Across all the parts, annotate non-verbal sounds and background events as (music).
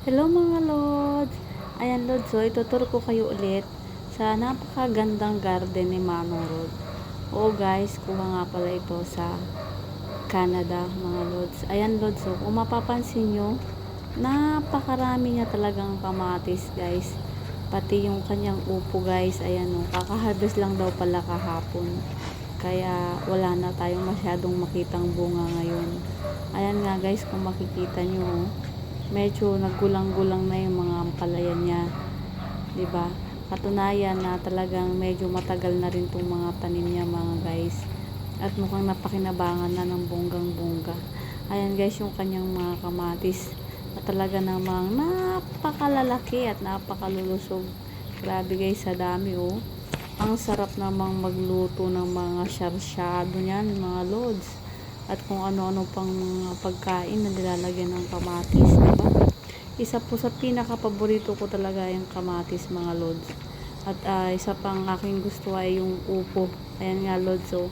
Hello mga Lods! Ayan Lods, so ituturo ko kayo ulit sa napakagandang garden ni Manong Rod. Oo guys, kuha nga pala ito sa Canada mga Lods. Ayan Lods, so kung mapapansin nyo, napakarami niya talagang kamatis guys. Pati yung kanyang upo guys, ayan o, kakaharvest lang daw pala kahapon. Kaya wala na tayong masyadong makitang bunga ngayon. Ayan nga guys, kung makikita nyo, oh, medyo naggulang-gulang na yung mga palayan niya. 'Di ba? Katunayan na talagang medyo matagal na rin tong mga tanim niya mga guys. At mukhang napakinabangan na ng bonggang-bongga. Ayan guys, yung kanyang mga kamatis. At talaga namang napakalalaki at napakalulusog. Grabe guys, sa dami oh. Ang sarap namang magluto ng mga sarsyado niyan, mga lods at kung ano-ano pang pagkain na nilalagyan ng kamatis, di ba? Isa po sa pinaka-paborito ko talaga yung kamatis, mga lods. At ah, isa pang aking gusto ay yung upo. Ayan nga, lods. So,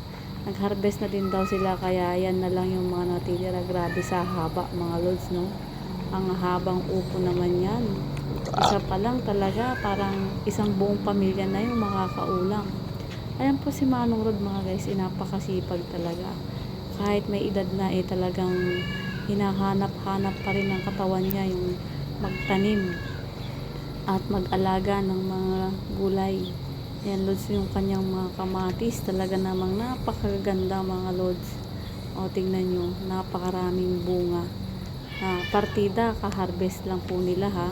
nag-harvest na din daw sila, kaya yan na lang yung mga natitira. Grabe sa haba, mga lods, no? Ang habang upo naman yan. Isa pa lang talaga, parang isang buong pamilya na yung makakaulang. Ayan po si Manong Rod, mga guys, inapakasipag talaga kahit may edad na eh talagang hinahanap-hanap pa rin ng katawan niya yung magtanim at mag-alaga ng mga gulay. Yan, Lods, yung kanyang mga kamatis. Talaga namang napakaganda mga Lods. O, tingnan nyo, napakaraming bunga. Na partida, ka-harvest lang po nila ha.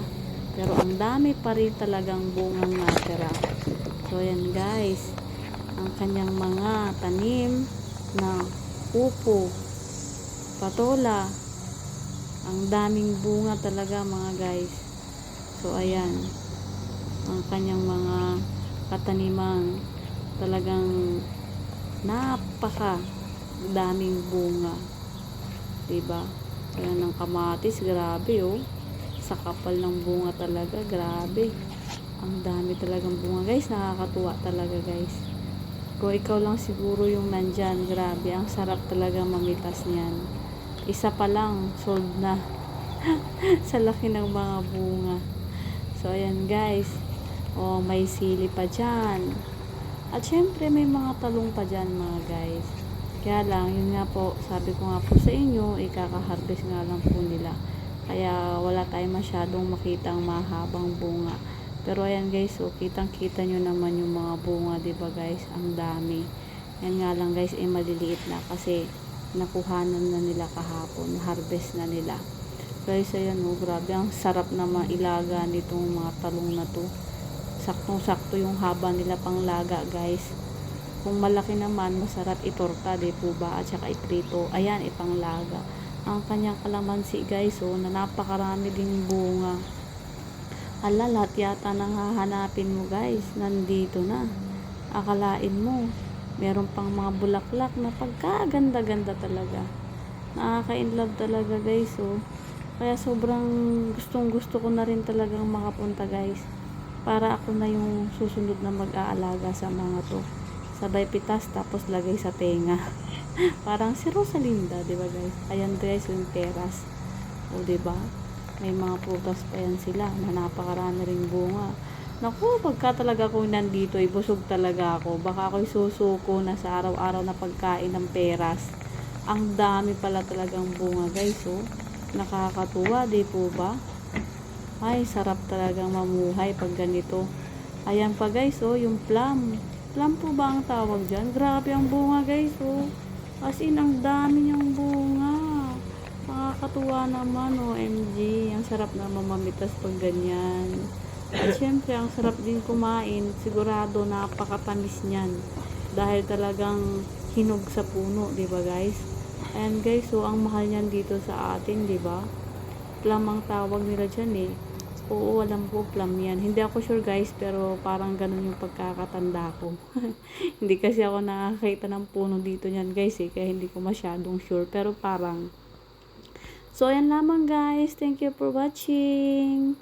Pero ang dami pa rin talagang bungang natira. So, yan guys. Ang kanyang mga tanim na upo, patola. Ang daming bunga talaga mga guys. So ayan. Ang kanyang mga katanimang talagang napaka daming bunga. 'Di ba? Ayan ang kamatis, grabe oh. Sa kapal ng bunga talaga, grabe. Ang dami talagang bunga guys, nakakatuwa talaga guys. Kung ikaw lang siguro yung nandyan, grabe, ang sarap talaga mamitas niyan. Isa pa lang, sold na. (laughs) sa laki ng mga bunga. So, ayan guys. O, may sili pa dyan. At syempre, may mga talong pa dyan mga guys. Kaya lang, yun nga po, sabi ko nga po sa inyo, ikaka-harvest nga lang po nila. Kaya wala tayong masyadong makitang mahabang bunga. Pero ayan guys, so kitang kita nyo naman yung mga bunga, ba guys? Ang dami. Yan nga lang guys, eh maliliit na kasi nakuhanan na nila kahapon, harvest na nila. Guys, ayan oh, grabe, ang sarap na mailaga nitong mga talong na to. Saktong-sakto yung haba nila pang laga, guys. Kung malaki naman, masarap itorta, di po ba? At saka iprito. Ayan, ipanglaga. Ang kanyang kalamansi, guys, oh, na napakarami ding bunga. Ala, lahat yata nang hahanapin mo guys, nandito na. Akalain mo, meron pang mga bulaklak na pagkaganda-ganda talaga. Nakaka-inlove talaga guys, oh. Kaya sobrang gustong gusto ko na rin talagang makapunta guys. Para ako na yung susunod na mag-aalaga sa mga to. Sabay pitas tapos lagay sa tenga. (laughs) Parang si Rosalinda, di ba guys? Ayan guys, yung teras. O, di ba? May mga prutas pa yan sila na napakarami ring bunga. Naku, pagka talaga ako nandito, ay busog talaga ako. Baka ako'y susuko na sa araw-araw na pagkain ng peras. Ang dami pala talagang bunga, guys, oh. Nakakatuwa, di po ba? Ay, sarap talagang mamuhay pag ganito. Ayan pa, guys, oh, yung plum. Plum po ba ang tawag dyan? Grabe ang bunga, guys, oh. As in, ang dami niyang. Nakakatuwa naman, OMG. Ang sarap na mamamitas pag ganyan. At syempre, ang sarap din kumain. Sigurado napakatamis niyan. Dahil talagang hinog sa puno, di ba guys? Ayan guys, so ang mahal niyan dito sa atin, di ba? Plum ang tawag nila dyan eh. Oo, alam ko, plum yan. Hindi ako sure guys, pero parang ganun yung pagkakatanda ko. (laughs) hindi kasi ako nakakita ng puno dito niyan guys eh, kaya hindi ko masyadong sure. Pero parang So, ayan lamang guys. Thank you for watching.